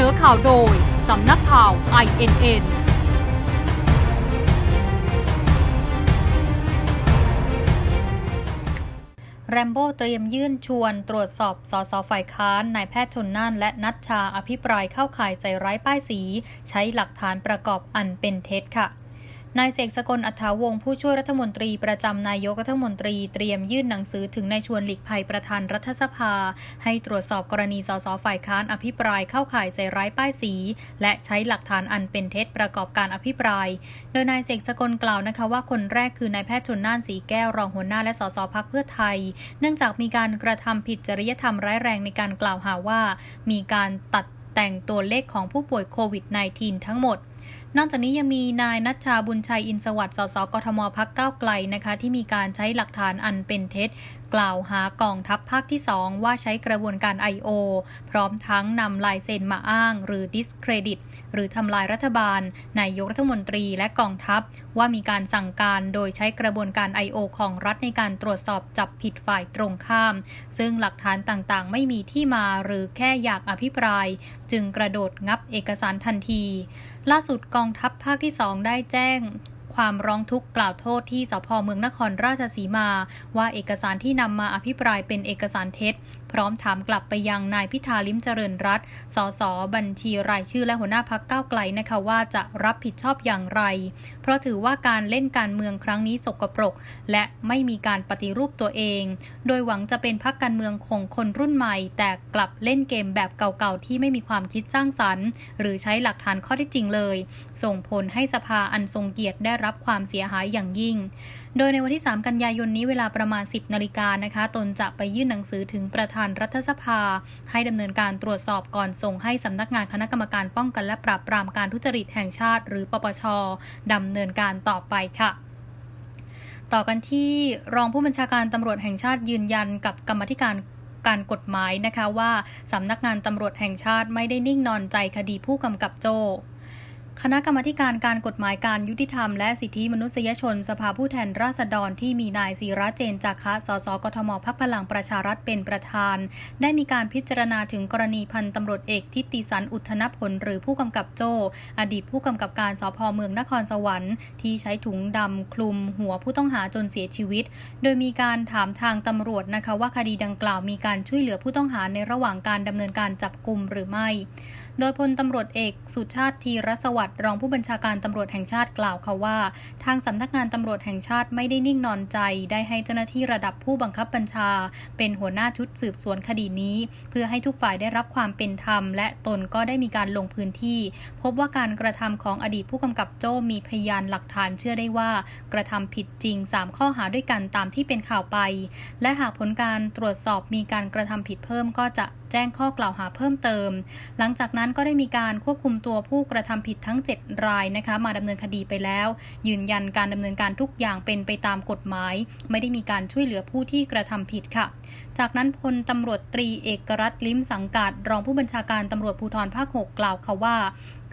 นอข่าวโดย สำนักข่าว INN แรมโบ้เตรียมยื่นชวนตรวจสอบสสฝ่ายค้านนายแพทย์ชนน่านและนัชชาอภิปรายเข้าข่ายใจร้ายป้ายสี ใช้หลักฐานประกอบอันเป็นเท็จค่ะ นายเสกสกลอัฐาวงศ์ผู้ช่วยรัฐมนตรีประจำนายกรัฐมนตรีเตรียมยื่นหนังสือถึงนายชวนหลีกภัยประธานรัฐสภา ให้ตรวจสอบกรณีสสฝ่ายค้านอภิปรายเข้าข่ายใส่ร้ายป้ายสี และใช้หลักฐานอันเป็นเท็จประกอบการอภิปราย โดยนายเสกสกลกล่าวนะคะว่าคนแรกคือนายแพทย์ชนน่านสีแก้วรองหัวหน้าและสสพักเพื่อไทย เนื่องจากมีการกระทำผิดจริยธรรมร้ายแรงในการกล่าวหาว่า มีการตัดแต่งตัวเลขของผู้ป่วยโควิด -19 ทั้งหมด นอกจากนี้ยังมีนายนัชชาบุญชัยอินสวัสดิ์ สส กทม พักเก้าไกลนะคะที่มีการใช้หลักฐานอันเป็นเท็จกล่าวหากองทัพภาคที่ 2 ว่าใช้กระบวนการ I.O. พร้อมทั้งนำลายเซ็นมาอ้าง หรือ discredit หรือทำลายรัฐบาลนายกรัฐมนตรีและกองทัพ ว่ามีการสั่งการโดยใช้กระบวนการ I.O. ของรัฐในการตรวจสอบจับผิดฝ่ายตรงข้าม ซึ่งหลักฐานต่างๆ ไม่มีที่มาหรือแค่อยากอภิปราย จึงกระโดดงับเอกสารทันที ล่าสุดกองทัพภาคที่ 2 ได้แจ้ง ความร้องทุกข์กล่าวโทษที่สพเมืองนครราชสีมา ว่าเอกสารที่นำมาอภิปรายเป็นเอกสารเท็จ พร้อมถามกลับไปยังนายพิธาลิมเจริญรัตสสบัญชีรายชื่อและหัวหน้าพักเก้าไกลนะคะว่าจะรับผิดชอบอย่างไร เพราะถือว่าการเล่นการเมืองครั้งนี้สกปรก และไม่มีการปฏิรูปตัวเอง โดยหวังจะเป็นพักการเมืองของคนรุ่นใหม่ แต่กลับเล่นเกมแบบเก่าๆที่ไม่มีความคิดสร้างสรรค์ หรือใช้หลักฐานข้อเท็จจริงเลย ส่งผลให้สภาอันทรงเกียรติได้รับความเสียหายอย่างยิ่ง โดยในวันที่ 3 กันยายนนี้เวลาประมาณ 10 นาฬิกานะคะ ตนจะไปยื่นหนังสือถึงประธานรัฐสภา ให้ดำเนินการตรวจสอบก่อนส่งให้สำนักงานคณะกรรมการป้องกันและปราบปรามการทุจริตแห่งชาติ หรือปปชดำเนินการต่อไปค่ะต่อกันที่รองผู้บัญชาการตำรวจแห่งชาติยืนยันกับกรรมธิการการกฎหมายนะคะว่าสำนักงานตำรวจแห่งชาติไม่ได้นิ่งนอนใจคดีผู้กำกับโจ คณะกรรมการการกฎหมายการยุติธรรมและสิทธิมนุษยชนสภาผู้แทนราษฎรที่มีนายศิระเจนจาคะสสกทมพักพลังประชารัฐเป็นประธาน ได้มีการพิจารณาถึงกรณีพันตำรวจเอกทิติสันอุทธนพลหรือผู้กำกับโจ อดีตผู้กำกับการสพเมืองนครสวรรค์ ที่ใช้ถุงดำคลุมหัวผู้ต้องหาจนเสียชีวิต โดยมีการถามทางตำรวจนะคะว่าคดีดังกล่าวมีการช่วยเหลือผู้ต้องหาในระหว่างการดำเนินการจับกลุ่มหรือไม่ โดยพลตำรวจเอกสุชาติธีรสวัสดิ์รองผู้บัญชาการตำรวจแห่งชาติกล่าวค่ะว่า ทางสำนักงานตำรวจแห่งชาติไม่ได้นิ่งนอนใจ ได้ให้เจ้าหน้าที่ระดับผู้บังคับบัญชา เป็นหัวหน้าชุดสืบสวนคดีนี้ เพื่อให้ทุกฝ่ายได้รับความเป็นธรรม และตนก็ได้มีการลงพื้นที่ พบว่าการกระทำของอดีตผู้กำกับโจ้มีพยานหลักฐานเชื่อได้ว่า กระทำผิดจริง 3 ข้อหาด้วยกันตามที่เป็นข่าวไป และหากผลการตรวจสอบมีการกระทำผิดเพิ่มก็จะ แจ้งข้อกล่าวหาเพิ่มเติม หลังจากนั้นก็ได้มีการควบคุมตัวผู้กระทำผิดทั้ง 7 รายนะคะมาดำเนินคดีไปแล้ว ยืนยันการดำเนินการทุกอย่างเป็นไปตามกฎหมาย ไม่ได้มีการช่วยเหลือผู้ที่กระทำผิดค่ะ จากนั้นพลตำรวจตรีเอกรัตลิ้มสังกัดรองผู้บัญชาการตำรวจภูธรภาค 6 กล่าวค่ะว่า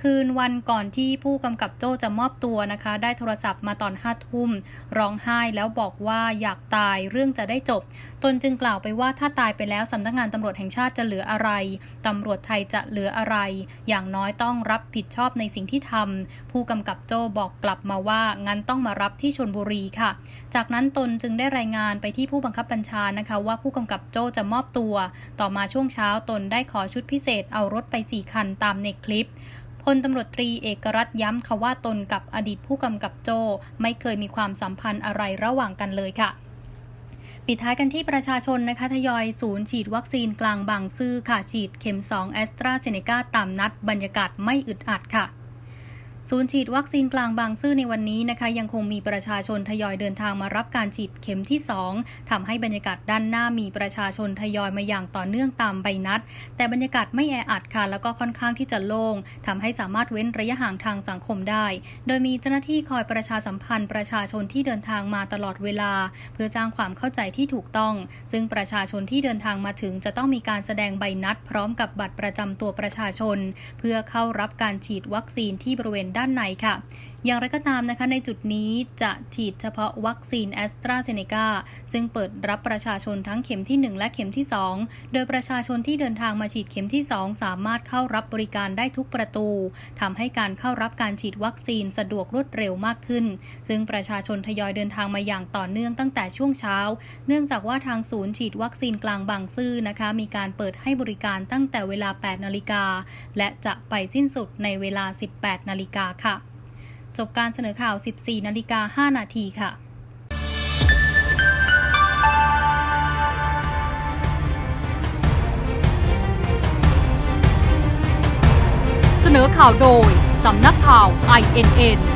คืนวันก่อนที่ผู้กำกับโจ้จะมอบตัวนะคะ ได้โทรศัพท์มาตอนห้าทุ่ม ร้องไห้แล้วบอกว่าอยากตายเรื่องจะได้จบ ตนจึงกล่าวไปว่าถ้าตายไปแล้วสำนักงานตำรวจแห่งชาติจะเหลืออะไรตำรวจไทยจะเหลืออะไร อย่างน้อยต้องรับผิดชอบในสิ่งที่ทำผู้กำกับโจ้บอกกลับมาว่างั้นต้องมารับที่ชนบุรีค่ะ จากนั้นตนจึงได้รายงานไปที่ผู้บังคับบัญชานะคะ ว่าผู้กำกับโจ้จะมอบตัว ต่อมาช่วงเช้าตนได้ขอชุดพิเศษเอารถไปสี่คันตามในคลิป พลตำรวจตรีเอกรัตย้ำค่ะว่าตนกับอดีตผู้กำกับโจ ไม่เคยมีความสัมพันธ์อะไรระหว่างกันเลยค่ะปิดท้ายกันที่ประชาชนนะคะทยอยศูนย์ฉีดวัคซีนกลางบางซื่อค่ะ ฉีดเข็ม 2 แอสตราเซเนกาตามนัดบรรยากาศไม่อึดอัดค่ะ ศูนย์ฉีดวัคซีนกลางบางซื่อในวันนี้นะคะ ยังคงมีประชาชนทยอยเดินทางมารับการฉีดเข็มที่ 2ทำให้บรรยากาศด้านหน้ามีประชาชนทยอยมาอย่างต่อเนื่องตามใบนัด แต่บรรยากาศไม่แออัดค่ะแล้วก็ค่อนข้างที่จะโล่งทำให้สามารถเว้นระยะห่างทางสังคมได้ โดยมีเจ้าหน้าที่คอยประชาสัมพันธ์ประชาชนที่เดินทางมาตลอดเวลา เพื่อสร้างความเข้าใจที่ถูกต้อง ซึ่งประชาชนที่เดินทางมาถึงจะต้องมีการแสดงใบนัด พร้อมกับบัตรประจำตัวประชาชน เพื่อเข้ารับการฉีดวัคซีนที่บริเวณด้านในค่ะ อย่างไรก็ตามนะคะในจุดนี้จะฉีดเฉพาะวัคซีนแอสตราเซเนกาซึ่งเปิดรับประชาชนทั้งเข็มที่ 1 และเข็มที่ 2 โดยประชาชนที่เดินทางมาฉีดเข็มที่ 2 สามารถเข้ารับบริการได้ทุกประตูทำให้การเข้ารับการฉีดวัคซีนสะดวกรวดเร็วมากขึ้น ซึ่งประชาชนทยอยเดินทางมาอย่างต่อเนื่องตั้งแต่ช่วงเช้า เนื่องจากว่าทางศูนย์ฉีดวัคซีนกลางบางซื่อนะคะ มีการเปิดให้บริการตั้งแต่เวลา 8 นาฬิกาและจะไปสิ้นสุดในเวลา 18 นาฬิกาค่ะ จบการเสนอข่าว 14 นาฬิกา 5 นาทีค่ะเสนอข่าวโดย สำนักข่าว INN